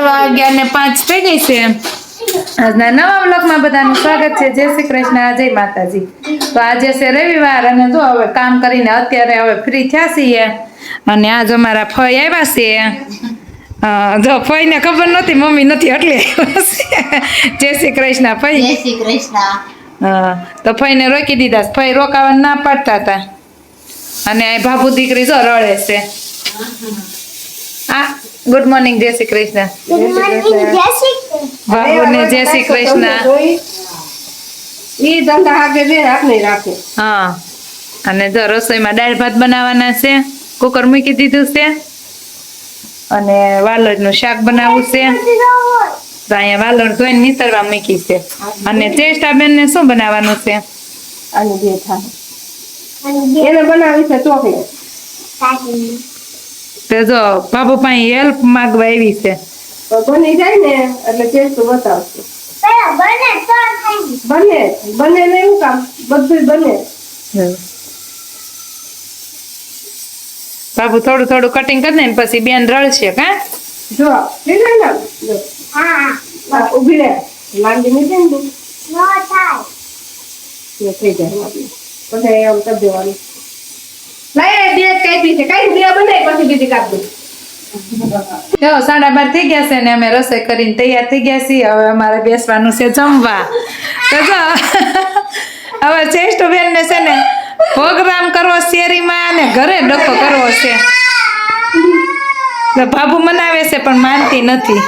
ને પાંચ થઈ ગઈ છે. આજના નવા બ્લોકમાં બધાનું સ્વાગત છે. જય શ્રી કૃષ્ણ જય માતાજી. તો આજે છે રવિવાર અને જો હવે કામ કરીને અત્યારે હવે ફ્રી થયા છીએ. અને આજ અમારા ફઈ આવ્યા છે. જો ફઈને ખબર નથી મમ્મી નથી એટલે જય શ્રી કૃષ્ણ ફઈ. જય શ્રી કૃષ્ણ. હા તો ફઈને રોકી દીધા. ફઈ રોકાવા ના પાડતા હતા. અને ભાભુ દીકરી જો રડે છે. આ ગુડ મોર્નિંગ જય શ્રી કૃષ્ણ બાબુને જય શ્રી કૃષ્ણ ઈ ધંધા હાગે બે આપને રાખે. હા. અને જો રસોઈમાં દાળ ભાત બનાવવાના છે કુકર મૂકી દીધું છે અને વાલોળનું શાક બનાવવું છે તો અહીંયા વાલોળ ધોઈને નીતરવા મૂકી છે. અને ચેષ્ટાબેન ને શું બનાવવાનું છે? આલુ બે થાય એને બનાવી છે ચોકલેટ. તો જો બાબુ પાસે હેલ્પ માંગવા આવી છે. તો બની જાય ને એટલે ટેસ્ટ બતાવશે. બને બને ને એવું કામ બધું બને. બાબુ થોડું થોડું કટિંગ કરી દે ને પછી બેન રળશે કા જો લીધા ને? જો. હા. ઊભી રહે. લાંબી નહીં ને થઈ જાય. પછી એમ કરી દેવાનું. લાય બે કાપી છે કઈ બે બનાય પછી બીજી કાપી જો સાડા બાર થઈ ગયા છે ને અમે રસોઈ કરીને તૈયાર થઈ ગયા છીએ. હવે અમારે બેસવાનું છે જમવા. તો જો હવે જ્યેષ્ઠ બેન ને છે ને પ્રોગ્રામ કરવો શેરીમાં અને ઘરે ડખો કરવો છે. તો બાબુ મનાવે છે પણ માનતી નથી.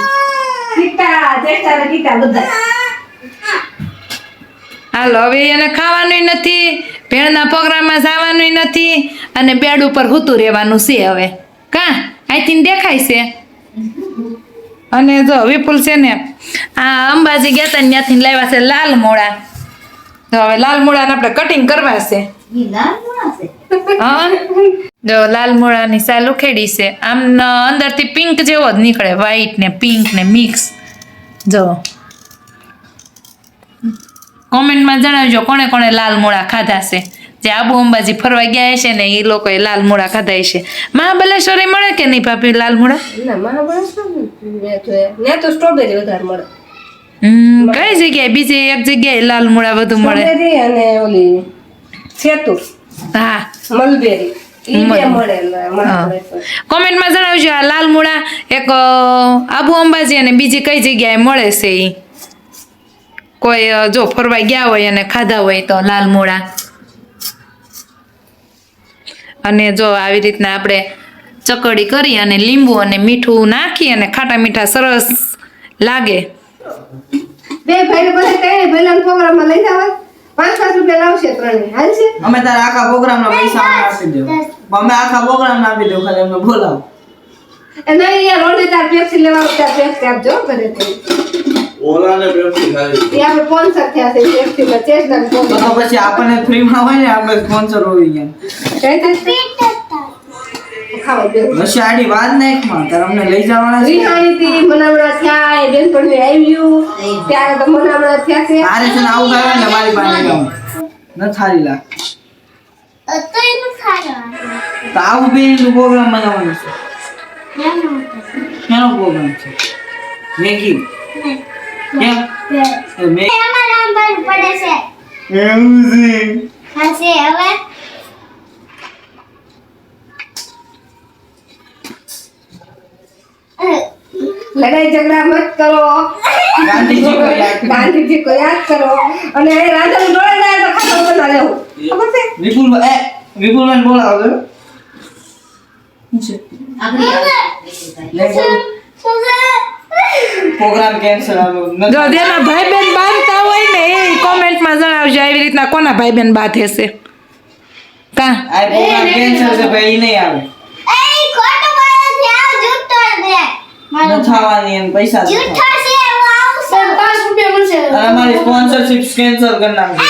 હાલો હવે એને ખાવાનું નથી. ભેળના પ્રોગ્રામમાં જવાનું નથી અને બેડ ઉપર હૂતું રહેવાનું છે હવે. કા? અહીંથી દેખાય છે. અને જો વિપુલ છે ને આ અંબાજી ગયા હતા ત્યાંથી લાવ્યા છે લાલ મોળા તો હવે લાલ મોળાને આપણે કટિંગ કરવા છે. હા. જો લાલ મોળાની સાલ ઉખેડી છે. આમ અંદરથી પિંક જેવો જ નીકળે. વ્હાઈટ ને પિંક ને મિક્સ જો. કોમેન્ટમાં જણાવજો કોણે કોણે લાલ મૂળા ખાધા છે. જે આબુ અંબાજી ફરવા ગયા હશે ને એ લોકોએ લાલ મૂળા ખાધા હશે. મહાબલેશ્વરી મળે કે નહીં ભાભી લાલ મૂળા? ના તો સ્ટ્રોબેરી વધારે કઈ જગ્યાએ? બીજી એક જગ્યાએ લાલ મૂળા વધુ મળે. અને ઓલી હા. મલબેરી કોમેન્ટમાં જણાવજો આ લાલ મૂળા એક આબુ અંબાજી અને બીજી કઈ જગ્યાએ મળે છે ઈ? કોઈ જો ફરવા ગયા હોય અને ખાધા હોય તો લાલ મૂળા. અને જો આવી રીતના આપણે ચકડી કરી અને લીંબુ અને મીઠું નાખી અને ખાટા મીઠા સરસ લાગે. બે ભાઈ બધા કઈ પ્રોગ્રામમાં લઈ જવા પાંચ પાંચ રૂપિયા લાવશે ત્રણે. હાલશે અમે તારા આખા પ્રોગ્રામ ના પૈસા આપી દો. અમે આખા પ્રોગ્રામ ના આપી દો ખાલી અમને બોલાવો. નહીં યાર રોડે તાર પેપ્સી લેવા આવતા પેપ્સી આપજો ઘરેથી ઓલાને આપણે સ્પોન્સર થયા છે પેપ્સી માં ચેસ ના તો તો પછી આપણને ફ્રી માં હોય ને આપણે સ્પોન્સર હોવી ગયા કઈ ખાવા આડી વાત નાખમાં તારે અમને લઈ જવાના છે? વિહાણી થી મનામણા થયા એ આવ્યું ત્યારે તો મનામણા થયા છે. આરે છે આવું કરે ને મારી પાસે ગામ ન. થારી લાગ તો આવું બે નું પ્રોગ્રામ બનાવવાનું છે. શેનો પ્રોગ્રામ છે? મેગી. કેમ એ મેગી એવું છે. લડાઈ ઝઘડા મત કરો. ગાંધીજી કો યાદ કરો. અને એ રાજા ડોળે જાય તો ખાતો બના લેવું. ખબર છે? વિપુલ એ વિપુલ મને બોલાવો છે? આપણે લે બોલ પ્રોગ્રામ કેન્સલ આવ્યો જો જેના ભાઈ બેન બાંધતા હોય ને એ કોમેન્ટમાં જણાવજો આવી રીતના કોના ભાઈ બેન બાંધે હશે? કા? આ પ્રોગ્રામ કેન્સલ છે ભાઈ નહીં આવે. ન થવાની એમ પૈસા રૂપિયા મળશે. અમારી સ્પોન્સરશિપ કેન્સલ કરી નાખજો.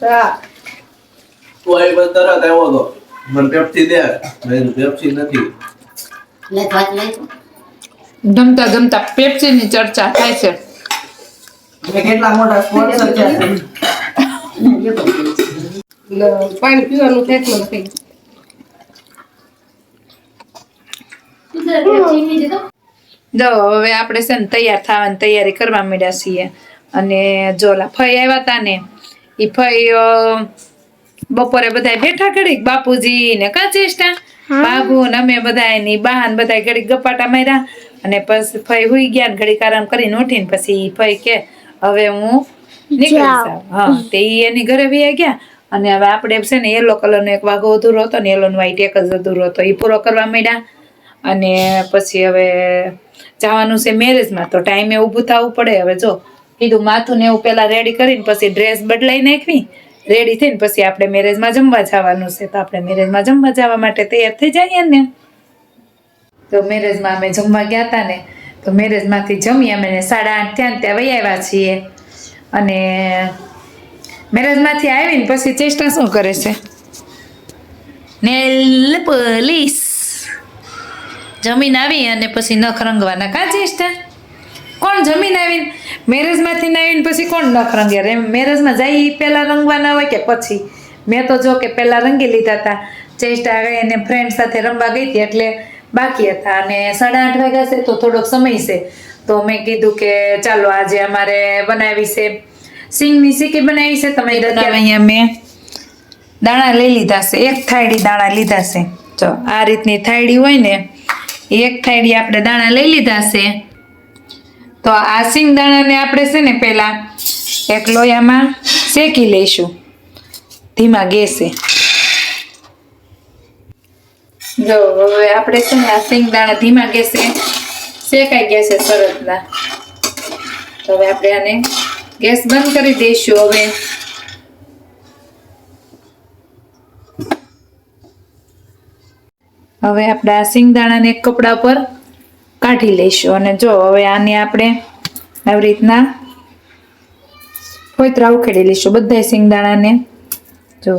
હા તું તરત આવ્યો તો. મને પેપ્સી દે. મેં કીધું પેપ્સી નથી. ગમતા જમતા પેપ્સીની ચર્ચા થાય છે. કેટલા મોટા સ્પોન્સર છે? પાણી પીવાનું ફેંક થઈ જો હવે આપણે છે ને તૈયાર થવાની તૈયારી કરવા માંડ્યા છીએ. અને જો ફઈ આવ્યા હતા ને એ ફઈ બપોરે બધા બેઠા ઘડીક બાપુજી ને કા ચેષ્ટા બાબુ ને અમે બધા ની બહાન બધા ઘડીક ગપાટા માર્યા અને પછી ફઈ હુઈ ગયા ને ઘડીક આરામ કરીને ઉઠીને પછી ફઈ કે હવે હું નીકળી જાઉં. હા તે એની ઘરે વહી ગયા અને હવે આપણે છે ને યલો કલરનો એક વાઘો અધૂરો હતો ને યલો વ્હાઈટ એક જ અધૂરો હતો. એ પૂરો કરવા માંડ્યા અને પછી હવે જવાનું છે મેરેજમાં તો ટાઈમે ઊભું થવું પડે. હવે જો કીધું માથું ને એવું પેલા રેડી કરીને પછી ડ્રેસ બદલાઈ નાખવી. રેડી થઈને પછી આપણે મેરેજમાં જમવા જવાનું છે. તો આપણે મેરેજમાં જમવા જવા માટે તૈયાર થઈ જઈએ ને. તો મેરેજમાં અમે જમવા ગયા હતા ને, તો મેરેજમાંથી જમી અમે સાડા આઠ ત્યાં ત્યાં વહી આવ્યા છીએ. અને મેરેજમાંથી આવીને પછી ચેષ્ટા શું કરે છે? Nail polish. જમીન આવી અને પછી નખ રંગવાના કા ચેષ્ટા? કોણ જમીન આવીને મેરેજમાંથી ના આવીને પછી કોણ નખ રંગે? રે મેરેજમાં જાય એ પહેલાં રંગવાના હોય કે પછી? મેં તો જો કે પહેલાં રંગી લીધા હતા ચેષ્ટા ગઈ અને ફ્રેન્ડ સાથે રમવા ગઈ હતી એટલે બાકી હતા. અને સાડા આઠ વાગ્યા છે તો થોડોક સમય છે. તો મેં કીધું કે ચાલો આજે અમારે બનાવી છે. સિંગની સીકી બનાવી છે. તમે અહીંયા મેં દાણા લઈ લીધા છે. એક થાળી દાણા લીધા છે. જો આ રીતની થાળી હોય ને એક થાળી આપણે દાણા લઈ લીધા છે. તો આ સિંગ દાણાને આપણે છે ને પહેલાં એક લોયામાં શેકી લઈશું. ધીમા ગેસે. જો, હવે આપણે છે ને આ સિંગ દાણા ધીમા ગેસે શેકાઈ ગયા છે સરસના. તો હવે આપણે આને ગેસ બંધ કરી દઈશું હવે. હવે આપણે આ સિંગદાણાને એક કપડા પર કાઢી લઈશું. અને જો, હવે આને આપણે આવી રીતના ફોતરા ઉખેડી લઈશું બધા સિંગદાણાને જો,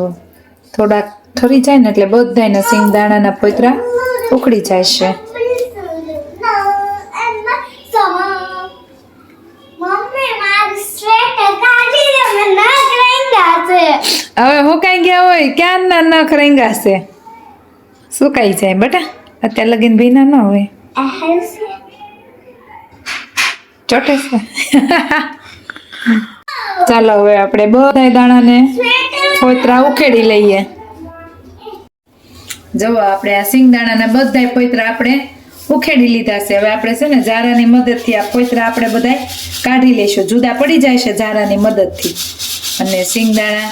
થોડાક ઠરી જાય ને એટલે બધાને સિંગદાણાના ફોતરા ઉખડી જાય છે હવે હુકાઈ ગયા હોય? ક્યારના નખ રેંગાશે? સુકાઈ જાય બટા. અત્યારે લગીન ભીના ન હોય. આ ચોટે છે. ચાલો, હવે આપણે બધા દાણાને ફોતરા ઉખેડી લઈએ. જો આપણે આ સિંગદાણાના બધા પોતરા આપણે ઉખેડી લીધા છે. હવે આપણે છે ને ઝારાની મદદથી આ પોતરા આપણે બધા કાઢી લઈશું. જુદા પડી જાય છે ઝારાની મદદથી. અને સિંગદાણા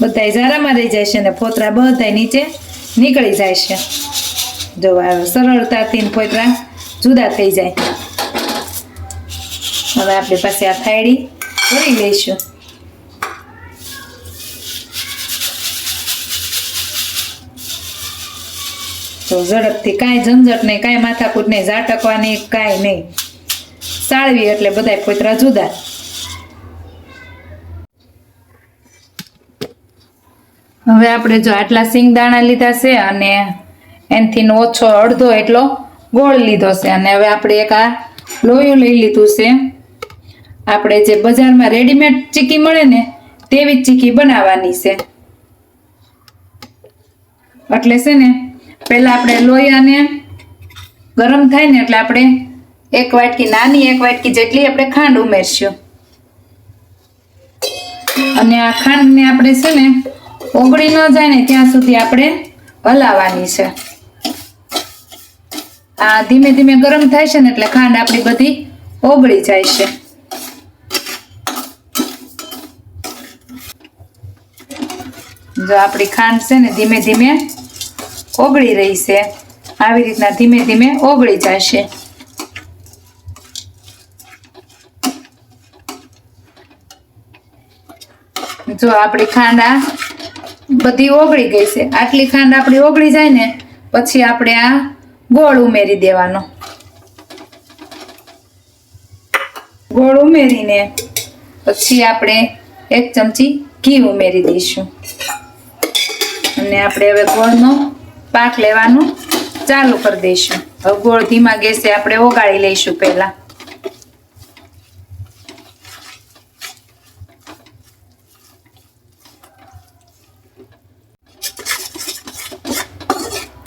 બધા ઝારામાં રહી જાય છે અને ફોતરા બધા નીચે નીકળી જાય છે. જો સરળતાથી ફોતરા જુદા થઈ જાય. હવે આપણે પાસે આ થાળી ભરી લઈશું. તો ઝડપથી કાંઈ ઝંઝટ નહીં, કાંઈ માથાકૂટ નહીં, ઝાટકવાની કાંઈ નહીં. સાળવી એટલે બધા પોતરા જુદા. હવે આપણે જો આટલા સિંગદાણા લીધા છે અને એનથી ઓછો અડધો એટલો ગોળ લીધો છે. અને હવે આપણે એક આ લોયું લઈ લીધું છે. આપણે જે બજારમાં રેડીમેડ ચીકી મળે ને, તેવી જ ચીકી બનાવવાની છે. એટલે છે ને, પહેલાં આપણે લોયાને ગરમ થાય ને, એટલે આપણે એક વાટકી, નાની એક વાટકી જેટલી આપણે ખાંડ ઉમેરશું. અને આ ખાંડને આપણે છે ને, ઓગળી ન જાય ને, ત્યાં સુધી આપણે હલાવવાની છે. આ ધીમે ધીમે ગરમ થાય છે ને એટલે ખાંડ આપણી બધી ઓગળી જાય છે. જો આપણી ખાંડ છે ને ધીમે ધીમે ઓગળી રહી છે. આવી રીતના ધીમે ધીમે ઓગળી જશે જો આપણી ખાંડ આ બધી ઓગળી ગઈ છે. આટલી ખાંડ આપણી ઓગળી જાય ને, પછી આપણે આ ગોળ ઉમેરી દેવાનો. ગોળ ઉમેરીને પછી આપણે એક ચમચી ઘી ઉમેરી દઈશું. અને આપણે હવે ગોળનો પાક લેવાનું ચાલુ કરી દઈશું. હવે ગોળ ધીમા ગેસે આપણે ઓગાળી લઈશું પહેલા.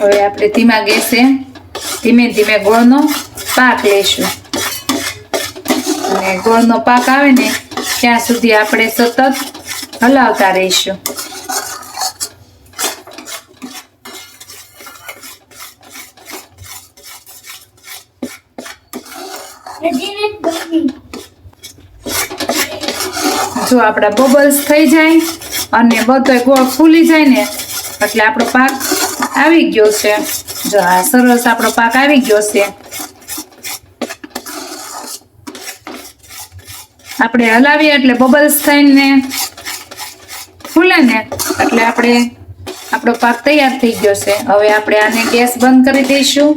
હવે આપણે ધીમા ગેસે ધીમે ધીમે ગોળનો પાક લેશું. અને ગોળનો પાક આવે ને, ત્યાં સુધી આપણે સતત હલાવતા રહીશું. જો આપણા બબલ્સ થઈ જાય અને બધો ગોળ ફૂલી જાય ને, એટલે આપણો પાક આવી ગયો છે. જો, આ સરસ આપણો પાક આવી ગયો છે. આપણે હલાવીએ એટલે બબલ્સ થઈને ફૂલે ને એટલે આપણે આપણો પાક તૈયાર થઈ ગયો છે. હવે આપણે આને ગેસ બંધ કરી દઈશું.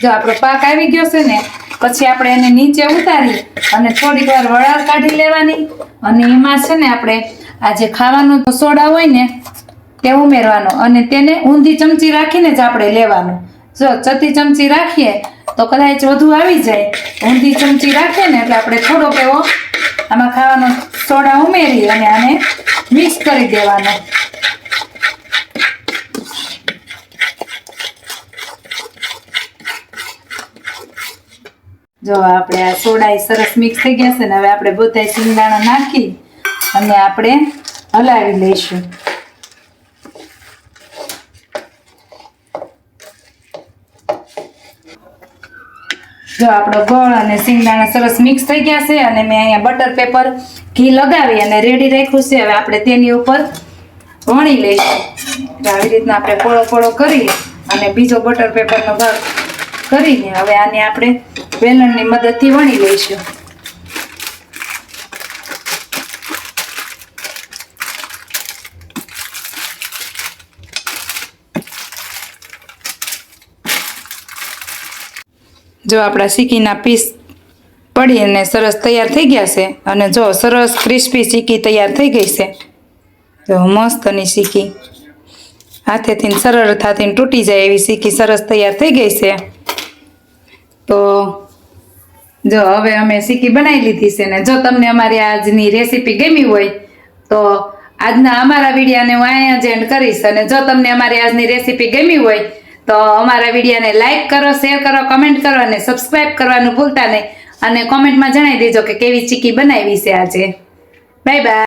જો આપણો પાક આવી ગયો છે ને, પછી આપણે એને નીચે ઉતારી અને થોડીક વાર વળાર કાઢી લેવાની. અને એમાં છે ને આપણે આ જે ખાવાનો સોડા હોય ને તે ઉમેરવાનો અને તેને ઊંધી ચમચી રાખીને જ આપણે લેવાનું. જો ચતી ચમચી રાખીએ, તો કદાચ વધુ આવી જાય. ઊંધી ચમચી રાખીએ ને એટલે આપણે થોડોક એવો આમાં ખાવાનો સોડા ઉમેરી અને આને મિક્સ કરી દેવાનો. જો આપણે આ સોડા સરસ મિક્સ થઈ ગયા છે ને, હવે આપણે બધા સિંગદાણા નાખી અને આપણે હલાવી લઈશું. જો આપણો ગોળ અને સિંગદાણા સરસ મિક્સ થઈ ગયા છે અને મેં અહીંયા બટર પેપર ઘી લગાવી અને રેડી રાખ્યું છે. હવે આપણે તેની ઉપર વણી લઈશું. આવી રીતના આપણે પોળો પોળો કરી અને બીજો બટર પેપરનો ભાગ કરીને હવે આને આપણે વેલણની મદદથી વણી લઈશું. જો આપણા ચીકીના પીસ પડી અને સરસ તૈયાર થઈ ગયા છે અને જો સરસ ક્રિસ્પી ચીકી તૈયાર થઈ ગઈ છે જો મસ્તની ચીકી હાથેથી સરળતાથી તૂટી જાય એવી ચીકી સરસ તૈયાર થઈ ગઈ છે. તો જો હવે અમે સીકી બનાવી લીધી છે ને જો તમને અમારી આજની રેસીપી ગમી હોય, તો આજના અમારા વિડીયાને હું અહીંયા જ એન્ડ કરીશ અને જો તમને અમારી આજની રેસીપી ગમી હોય તો અમારા વિડીયોને લાઇક કરો શેર કરો કમેન્ટ કરો અને સબસ્ક્રાઈબ કરવાનું ભૂલતા નહીં. અને કોમેન્ટમાં જણાવી દેજો કે કેવી ચીકી બનાવી છે આજે. Bye bye